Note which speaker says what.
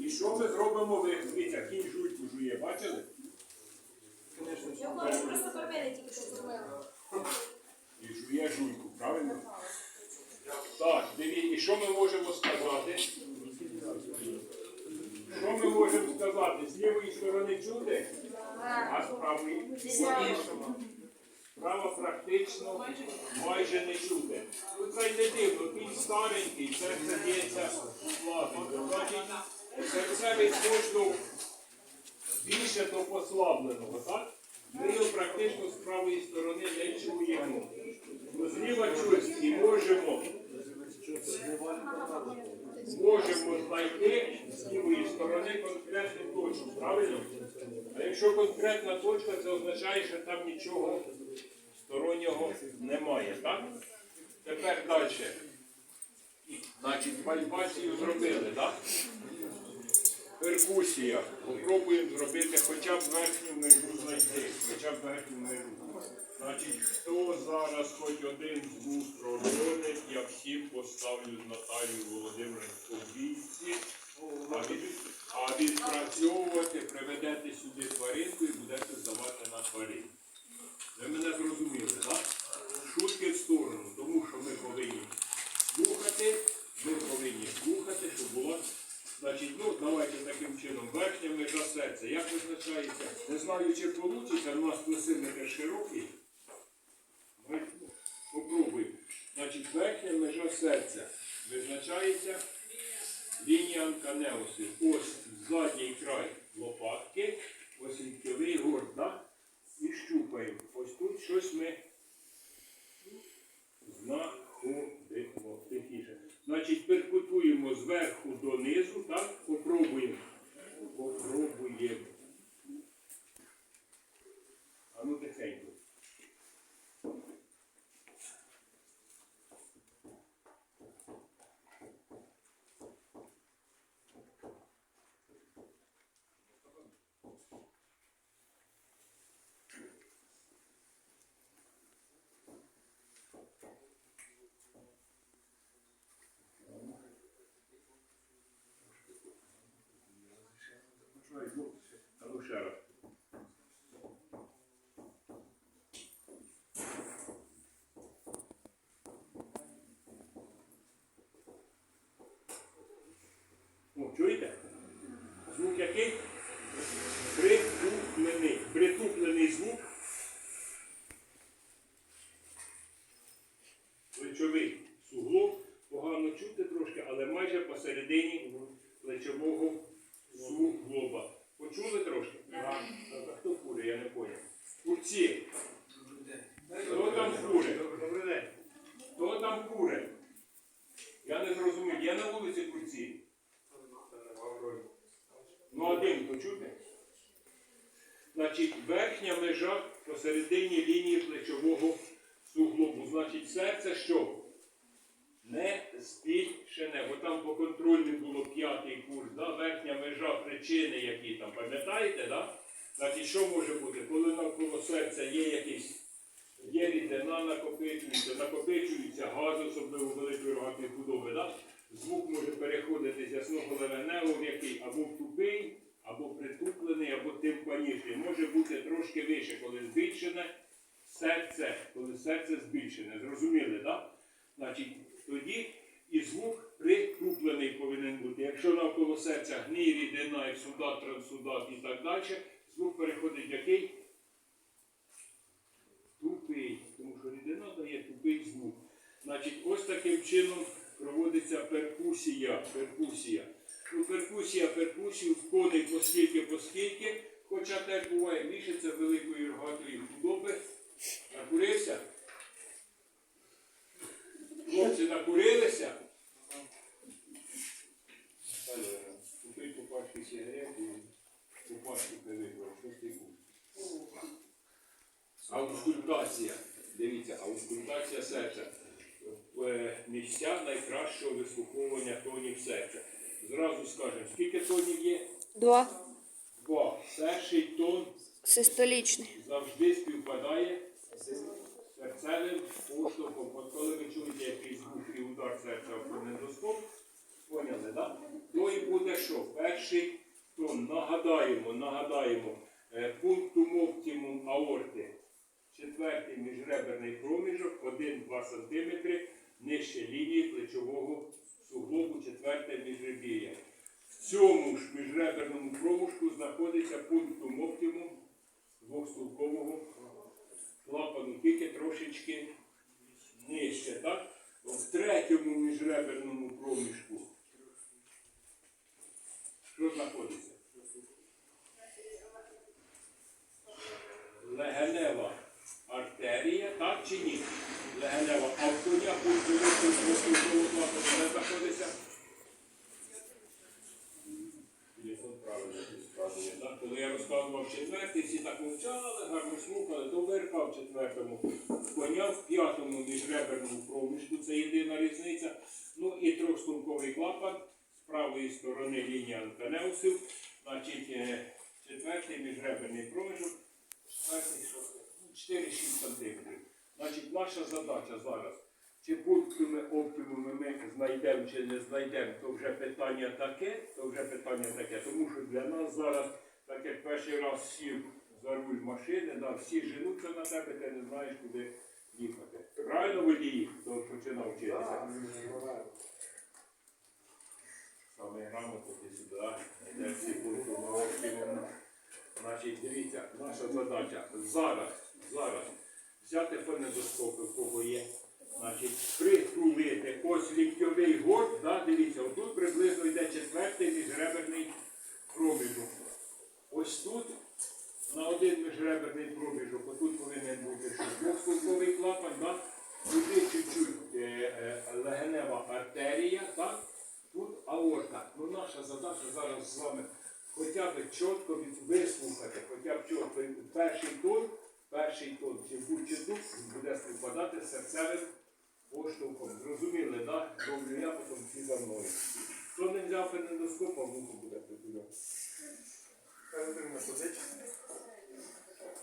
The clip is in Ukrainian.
Speaker 1: І що ми зробимо ви? Дивіться, кінь жуйку жує, бачили?
Speaker 2: Я хочу просто кормили тільки що зробила.
Speaker 1: І жує жуйку, правильно? Так, дивіться, і що ми можемо сказати? Що ми можемо сказати? З лівої сторони чути, а з правої Справа практично майже не чути. Ну це й не дивно, він старенький, серце б'ється слабенько. Значить, серцевий поштовх більше до послабленого, так? Ми його практично з правої сторони не чуємо. Ну, зліва чуть і можемо, можемо знайти з лівої сторони конкретну точку, правильно? А якщо конкретна точка, це означає, що там нічого стороннього немає, так? Тепер далі. Значить, пальпацію зробили, так? Перкусія. Попробуємо зробити хоча б верхню межу знайти. Хоча б верхню межу. Значить, хто зараз хоч один звук прожонить, я всім поставлю з Наталією Володимирівну бійці. А, від, а відпрацьовувати приведете сюди тваринку і будете здавати на тварин. Ви мене знаю, чи у нас насильники широкі. Ми попробуємо. Значить, верхня межа серця визначається лінія анканеуси. Ось задній край лопатки, ось ліктьовий горд, да? і щупаємо. Ось тут щось ми знаходимо тихіше. Значить, перкутуємо зверху донизу, так? Попробуємо. Попробуємо. А ну тихенько. А ну ще раз. О, чуєте? Звук який? Притуплений. Притуплений звук. Плечовий суглоб. Погано чути трошки, але майже посередині плечового суглоба. Почули трошки? А, а хто кури, я не поняв. Курці. Хто там кури? Добрий день. Хто там кури? Я не зрозумів. Є на вулиці курці? Ну, один то чути? Значить, верхня межа посередині лінії плечового суглобу. Значить, серце що? Не збільшене, контрольній було п'ятий курс, да? верхня межа причини, які там, пам'ятаєте, да? Значить, що може бути? Коли навколо серця є якийсь, є рідина накопичується, накопичується газ, особливо великої рогатої будови, да? звук може переходити з ясного левеневого в який або в тупий, або притуплений, або тимпаніший. Може бути трошки вище, коли збільшене серце, коли серце збільшене. Зрозуміли, так? Да? Значить, тоді і звук прикруплений повинен бути. Якщо навколо серця гній, рідина, ексудат, трансудат і так далі, звук переходить який? Тупий, тому що рідина дає тупий звук. Значить, ось таким чином проводиться перкусія. перкусія. Ну, перкусія, перкусію в коней поскільки, поскільки, хоча теж буває більше, це великої рогатої Аускультація. Дивіться, аускультація серця. Е, Місця найкращого вислуховування тонів серця. Зразу скажемо, скільки тонів є?
Speaker 3: Два.
Speaker 1: Два. Перший тон
Speaker 3: Систолічний.
Speaker 1: завжди співпадає з серцевим поштовхом. От коли ви чуєте якийсь звук і удар серця в недоскоп, поняли, так? То і буде що? Перший тон. нагадаємо, е, пунктум оптимум аорти. Четвертий міжреберний проміжок 1-2 см нижче лінії плечового суглобу, четверте міжребір'я. В цьому ж міжреберному проміжку знаходиться пунктум оптимум двохстулкового клапану, тільки трошечки нижче, так? В третьому міжреберному проміжку. Що знаходиться? Легенева так чи ні? Легенева, а в коня пункту клапану де знаходиться? Так? Коли я розказував четвертий, всі так мовчали, гарно слухали, то ВРК в четвертому. Коня в п'ятому міжреберному проміжку, це єдина різниця. Ну і трьохстулковий клапан з правої сторони лінія антенеусів. Значить, е, четвертий міжреберний проміжок, четвертий, шостий, ну, 4-6 сантиметрів. Значить, наша задача зараз. Чи пунктами оптимуми ми знайдемо чи не знайдемо, то вже питання таке, то вже питання таке. Тому що для нас зараз, так як перший раз сів за руль машини, да, всі женуться на тебе, ти не знаєш, куди їхати. Правильно водії, хто починав вчитися? Саме грамотно ти сюди, йде всі пунктами оптимуми. Значить, дивіться, наша задача зараз, зараз взяти фонендоскопи, в кого є. Значить, притулити ось ліктьовий год, да, дивіться, отут приблизно йде четвертий міжреберний проміжок. Ось тут на один міжреберний проміжок, отут повинен бути що двохстулковий клапан, да? туди чуть-чуть е, е, легенева артерія, так? тут аорта. Ну, наша задача зараз з вами хоча б чітко вислухати, хоча б чітко перший тон, перший тон, чи будь-чи тут буде співпадати з серцевим поштовхом. Зрозуміли, так? Роблю я, потім всі за мною. Хто не взяв пенендоскопа, вухо буде притуляти.